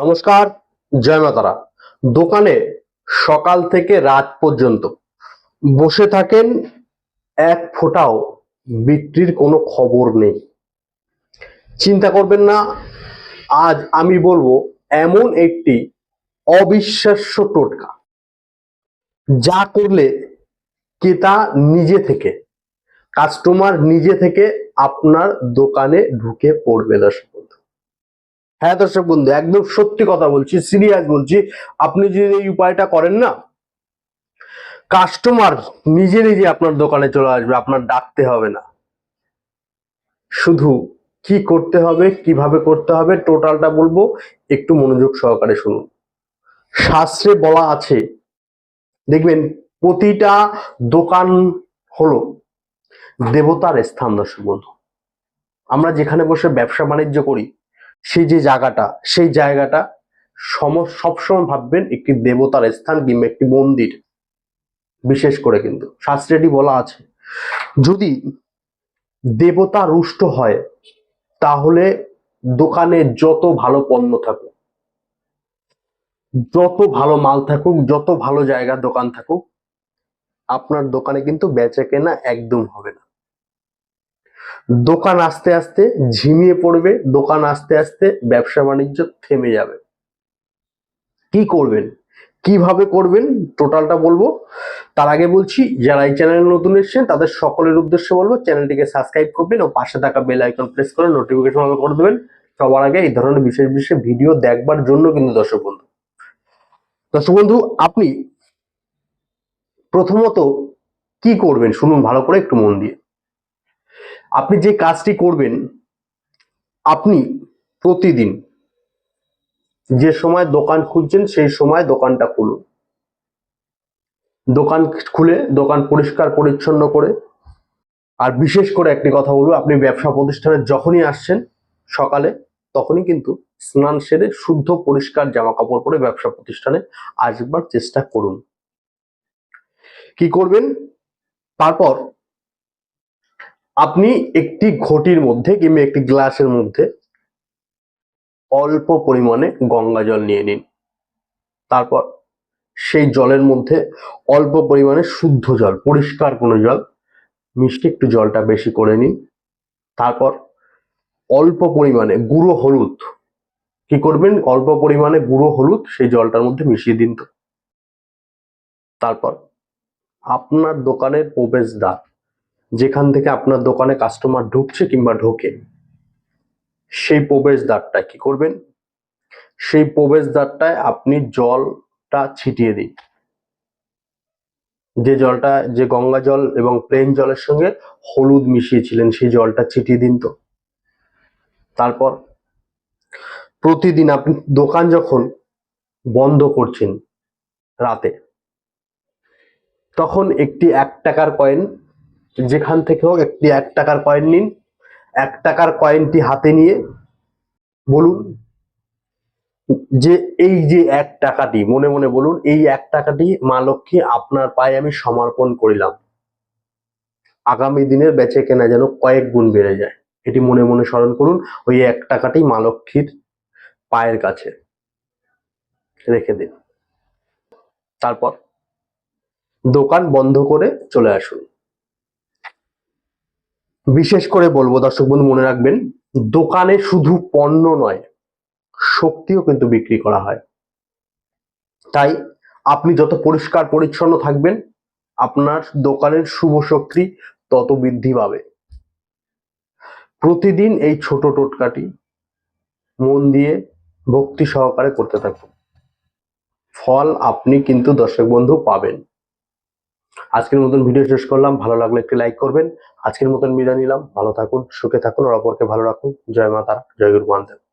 নমস্কার, জয় মাতারা। দোকানে সকাল থেকে রাত পর্যন্ত বসে থাকেন, এক ফোঁটাও বিক্রির কোনো খবর নেই। চিন্তা করবেন না, আজ আমি বলব এমন একটি অবিশ্বাস্য টোটকা। যা করলে ক্রেতা নিজে থেকে কাস্টমার নিজে থেকে আপনার দোকানে ঢুকে পড়বে দর্শক হ্যাঁ দর্শক বন্ধু, একদম সত্যি কথা বলছি সিরিয়াস বলছি। আপনি যদি এই উপায়টা করেন না কাস্টমার নিজে নিজে আপনার দোকানে চলে আসবে, আপনার ডাকতে হবে না। শুধু কি করতে হবে, কীভাবে করতে হবে টোটালটা বলব, একটু মনোযোগ সহকারে শুনুন। শাস্ত্রে বলা আছে, দেখবেন, প্রতিটা দোকান হলো দেবতার স্থান, দর্শক বন্ধু। আমরা যেখানে বসে ব্যবসা বাণিজ্য করি সেই যে জায়গাটা, সেই জায়গাটা সম, সবসময় ভাববেন একটি দেবতার স্থান কিংবা একটি মন্দির। বিশেষ করে কিন্তু শাস্ত্রেটি বলা আছে, যদি দেবতা রুষ্ট হয়, তাহলে দোকানে যত ভালো পণ্য থাকুক, যত ভালো মাল থাকুক, যত ভালো জায়গার দোকান থাকুক, আপনার দোকানে কিন্তু বেচা কেনা একদম হবে না। দোকান আস্তে আস্তে ঝিমিয়ে পড়বে, দোকান আস্তে আস্তে ব্যবসা বাণিজ্য থেমে যাবে। কি করবেন? কীভাবে করবেন? টোটালটা বলব। তার আগে বলছি, যারা এই চ্যানেল নতুন এসেছেন, তাদের সকলের উদ্দেশ্যে বলব, চ্যানেলটিকে সাবস্ক্রাইব করবেন ও পাশে থাকা বেল আইকন প্রেস করে নোটিফিকেশন অন করে দেবেন। সবার আগে এই ধরনের বিশেষ বিশেষ ভিডিও দেখবার জন্য কিন্তু দর্শক বন্ধু। দর্শক বন্ধু, আপনি প্রথমত কি করবেন? শুনুন ভালো করে, একটু মন দিয়ে। আপনি যে কাজটি করবেন, আপনি প্রতিদিন যে সময় দোকান খুলছেন, সেই সময় দোকানটা খুলুন। দোকান খুলে, দোকান পরিষ্কার, পরিচ্ছন্ন করে। আর বিশেষ করে একটি কথা বলব, আপনি ব্যবসা প্রতিষ্ঠানে যখনই আসছেন সকালে, তখনই কিন্তু স্নান সেরে শুদ্ধ, পরিষ্কার জামা কাপড় পরে ব্যবসা প্রতিষ্ঠানে আসবার চেষ্টা করুন। কি করবেন? তারপর আপনি একটি ঘটির মধ্যে কিংবা একটি গ্লাসের মধ্যে অল্প পরিমাণে গঙ্গা জল নিয়ে নিন। তারপর সেই জলের মধ্যে অল্প পরিমাণে শুদ্ধ জল, পরিষ্কার কোনো জল, মিষ্টি একটু জলটা বেশি করে নিন। তারপর অল্প পরিমাণে গুঁড়ো হলুদ, কি করবেন? অল্প পরিমাণে গুঁড়ো হলুদ সেই জলটার মধ্যে মিশিয়ে দিন তো। তারপর আপনার দোকানের প্রবেশদ্বার যেখান থেকে আপনার দোকানে কাস্টমার ঢুকছে কিংবা ঢোকে, সেই প্রবেশদ্বারটা কি করবেন? সেই প্রবেশদ্বারটায় আপনি জলটা ছিটিয়ে দিন। যে জলটা, যে গঙ্গা জল এবং প্লেন জলের সঙ্গে হলুদ মিশিয়েছিলেন, সেই জলটা ছিটিয়ে দিন তো। তারপর প্রতিদিন আপনি দোকান যখন বন্ধ করছেন রাতে, তখন একটি এক টাকার কয়েন যেখান থেকে হোক একটি এক টাকার কয়েন নিন। এক টাকার কয়েনটি হাতে নিয়ে বলুন যে এই যে এক টাকাটি, মনে মনে বলুন, এই এক টাকাটি মা লক্ষ্মী আপনার পায়ে আমি সমর্পণ করিলাম। আগামী দিনের বেচে কেনা যেন কয়েক গুণ বেড়ে যায়। এটি মনে মনে স্মরণ করুন, ওই এক টাকাটি মা লক্ষ্মীর পায়ের কাছে রেখে দিন। তারপর দোকান বন্ধ করে চলে আসুন। বিশেষ করে বলব, দর্শক বন্ধু, মনে রাখবেন, দোকানে শুধু পণ্য নয়, শক্তিও কিন্তু বিক্রি করা হয়। তাই আপনি যত পরিষ্কার, পরিচ্ছন্ন থাকবেন, আপনার দোকানের শুভ শক্তি তত বৃদ্ধি পাবে। প্রতিদিন এই ছোট টোটকাটি মন দিয়ে ভক্তি সহকারে করতে থাকুন। ফল আপনি কিন্তু, দর্শক বন্ধু, পাবেন। আজকের মতন ভিডিও শেষ করলাম। ভালো লাগলে একটি লাইক করবেন। আজকের মতন বিদায় নিলাম। ভালো থাকুন, সুখে থাকুন, আর অপরকে ভালো রাখুন। জয় মাতা জয় গুরু মহাদেব।